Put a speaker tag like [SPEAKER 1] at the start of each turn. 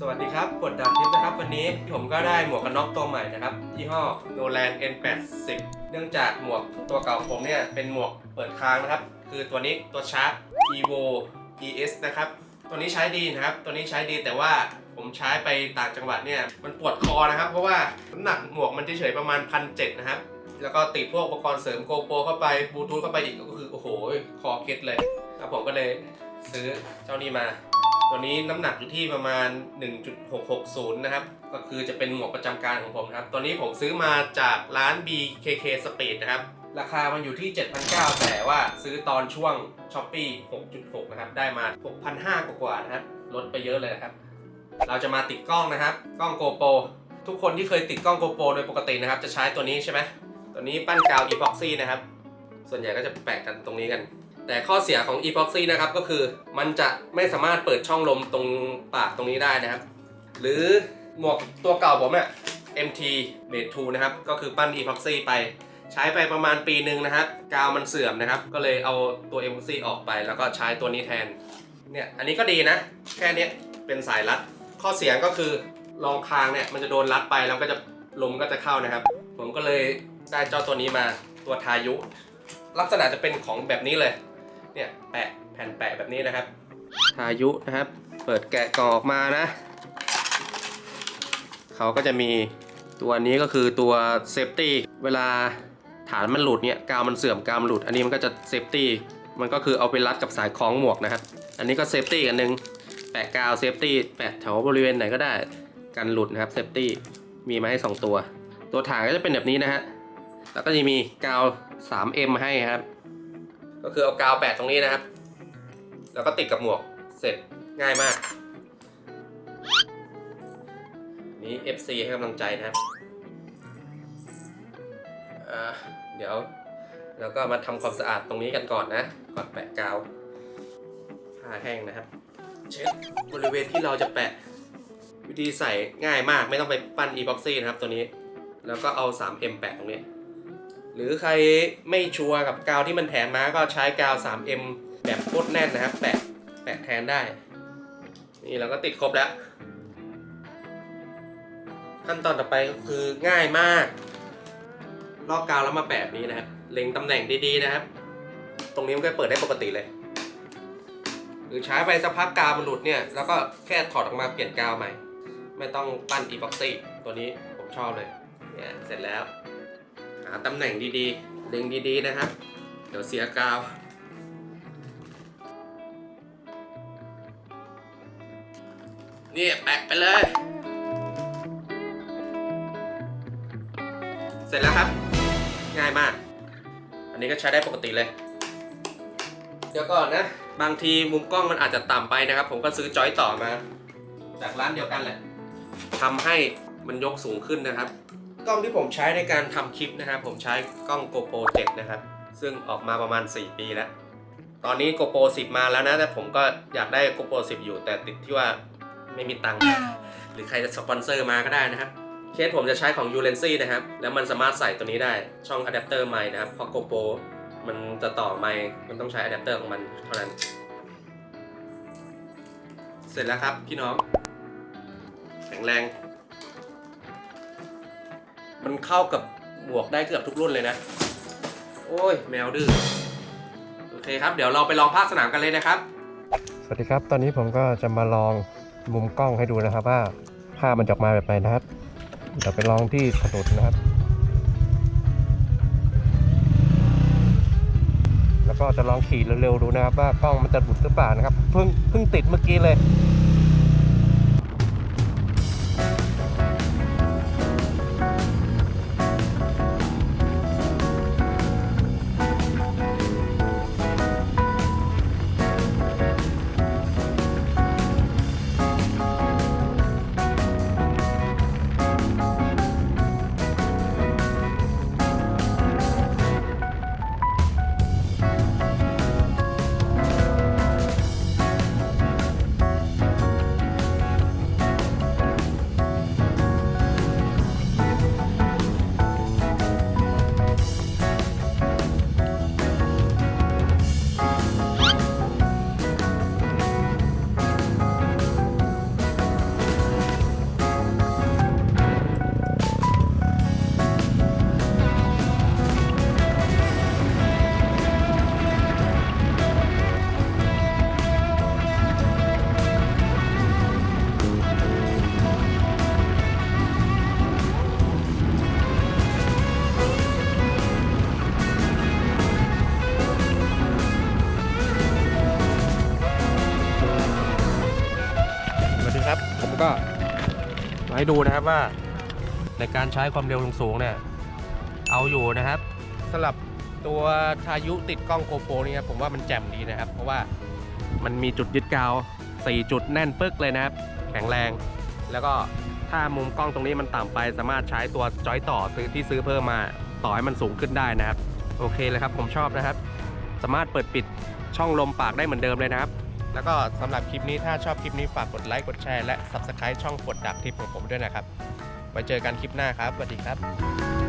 [SPEAKER 1] สวัสดีครับกดดาวทิปนะครับวันนี้ผมก็ได้หมวกกันน็อกตัวใหม่นะครับยี่ห้อ Nolan N80 เนื่องจากหมวกตัวเก่าผมเนี่ยเป็นหมวกเปิดค้างนะครับ คือตัวนี้ตัวชาร์ป Evo ES นะครับ ตัวนี้ใช้ดีนะครับ ตัวนี้ใช้ดีแต่ว่าผมใช้ไปต่างจังหวัดเนี่ยมันปวดคอนะครับ เพราะว่าน้ำหนักหมวกมันเฉยๆประมาณพันเนะครับ แล้วก็ติดพวกอุปกรณ์เสริมโกโปรเข้าไปบลูทูธเข้าไปอีกก็คือโอ้โหคอเคล็ดเลยแล้วผมก็เลยซื้อเจ้านี้มา ตัวนี้น้ำหนักอยู่ที่ประมาณ 1.660 นะครับ ก็คือจะเป็นหมวกประจำการของผมครับ ตัวนี้ผมซื้อมาจากร้าน BKK Speed นะครับ ราคามันอยู่ที่ 7,900 แต่ว่าซื้อตอนช่วง s h อ p e e 6.6 นะครับ ได้มา 6,500 กว่าๆนะครับ ลดไปเยอะเลยนะครับ เราจะมาติดกล้องนะครับ กล้อง GoPro ทุกคนที่เคยติดกล้อง GoPro โดยปกตินะครับ จะใช้ตัวนี้ใช่ไหมตัวนี้ปั้นกาว epoxy นะครับ ส่วนใหญ่ก็จะแปะกันตรงนี้กัน แต่ข้อเสียของ epoxy นะครับก็คือมันจะไม่สามารถเปิดช่องลมตรงปากตรงนี้ได้นะครับ หรือหมวกตัวเก่าผมเนี่ย MT Base 2นะครับ ก็คือปั้น epoxy ไปใช้ไปประมาณปีหนึ่งนะครับ กาวมันเสื่อมนะครับ ก็เลยเอาตัว epoxy ออกไป แล้วก็ใช้ตัวนี้แทนเนี่ยอันนี้ก็ดีนะ แค่เนี้ยเป็นสายรัด ข้อเสียก็คือรองคางเนี่ยมันจะโดนรัดไปแล้วก็จะลมก็จะเข้านะครับ ผมก็เลยได้เจ้าตัวนี้มาตัวทายุ ลักษณะจะเป็นของแบบนี้เลย เนี่ยแปะแผ่นแปะแบบนี้นะครับ ทายุนะครับ เปิดแกะกล่องออกมานะ เขาก็จะมีตัวนี้ก็คือตัวเซฟตี้เวลาฐานมันหลุดเนี่ยกาวมันเสื่อมกาวมันหลุด อันนี้มันก็จะเซฟตี้มันก็คือเอาไปรัดกับสายคล้องหมวกนะครับ อันนี้ก็เซฟตี้อันหนึงแปะกาวเซฟตี้แปะแถวบริเวณไหนก็ได้กันหลุดนะครับเซฟตี้มีมาให้ 2 ตัว ตัวฐานก็จะเป็นแบบนี้นะฮะแล้วก็จะมีกาว 3M ให้ครับ ก็คือเอากาวแปะตรงนี้นะครับ แล้วก็ติดกับหมวกเสร็จง่ายมากนี้ FC ให้กำลังใจนะครับเดี๋ยวเราก็มาทำความสะอาดตรงนี้กันก่อนนะ ก่อนแปะกาวผ้าแห้งนะครับ เช็ดบริเวณที่เราจะแปะวิธีใส่ง่ายมากไม่ต้องไปปั้น e พ็อกซี่นะครับตัวนี้ แล้วก็เอา 3M แปะตรงนี้ หรือใครไม่ชัวร์กับกาวที่มันแถมมาก็ใช้กาว 3M แบบโคตรแน่นนะครับ แปะแปะแทนได้ นี่เราก็ติดครบแล้ว ขั้นตอนต่อไปก็คือง่ายมาก ลอกกาวแล้วมาแปะแบบนี้นะครับ เล็งตำแหน่งดีๆนะครับ ตรงนี้มันก็เปิดได้ปกติเลย หรือใช้ไปสักพักกาวมันหลุดเนี่ย แล้วก็แค่ถอดออกมาเปลี่ยนกาวใหม่ ไม่ต้องปั้นอีพ็อกซี่ตัวนี้ผมชอบเลยเนี่ยเสร็จแล้วาตำแหน่งดีๆ เล็งดีๆ นะครับ เดี๋ยวเสียกาว นี่แปะไปเลย เสร็จแล้วครับ ง่ายมาก อันนี้ก็ใช้ได้ปกติเลย เดี๋ยวก่อนนะ บางทีมุมกล้องมันอาจจะต่ำไปนะครับ ผมก็ซื้อจอยต่อมา จากร้านเดียวกันแหละทำให้มันยกสูงขึ้นนะครับ กล้องที่ผมใช้ในการทำคลิปนะครับผมใช้กล้อง GoPro 7 นะครับ ซึ่งออกมาประมาณ 4 ปีแล้ว ตอนนี้ GoPro 10 มาแล้วนะ แต่ผมก็อยากได้ GoPro 10 อยู่ แต่ติดที่ว่าไม่มีตังค์หรือใครจะสปอนเซอร์มาก็ได้นะครับ เคสผมจะใช้ของ u l e n c y นะครับ แล้วมันสามารถใส่ตัวนี้ได้ช่องอะแดปเตอร์ไมค์นะครับเพราะ GoPro มันจะต่อไมค์มันต้องใช้อะแดปเตอร์ของมันเท่านั้น เสร็จแล้วครับพี่น้อง แข็งแรง มันเข้ากับหมวกได้เกือบทุกรุ่นเลยนะ โอ้ยแมวดื้อโอเคครับ เดี๋ยวเราไปลองภาคสนามกันเลยนะครับ
[SPEAKER 2] สวัสดีครับ ตอนนี้ผมก็จะมาลองมุมกล้องให้ดูนะครับว่าภาพมันจะออกมาแบบไหนนะครับ เดี๋ยวไปลองที่ถนนนะครับ แล้วก็จะลองขี่เร็วๆดูนะครับว่ากล้องมันจะหลุดหรือเปล่านะครับ เพิ่งเพิ่งติดเมื่อกี้เลย
[SPEAKER 1] ให้ดูนะครับว่า ในการใช้ความเร็วสูงเนี่ยเอาอยู่นะครับสำหรับตัวทายุติดกล้องโกโปรนี่ครับผมว่ามันแจ่มดีนะครับ เพราะว่ามันมีจุดยึดกาว 4 จุดแน่นปึ๊กเลยนะครับ แข็งแรง แล้วก็ถ้ามุมกล้องตรงนี้มันต่ำไป สามารถใช้ตัวจอยต่อซื้อที่ซื้อเพิ่มมาต่อให้มันสูงขึ้นได้นะครับ โอเคเลยครับผมชอบนะครับ สามารถเปิดปิดช่องลมปากได้เหมือนเดิมเลยนะครับ แล้วก็สำหรับคลิปนี้ถ้าชอบคลิปนี้ฝากกดไลค์กดแชร์และ Subscribe ช่องกดดักทิปของผมด้วยนะครับไว้เจอกันคลิปหน้าครับสวัสดีครับ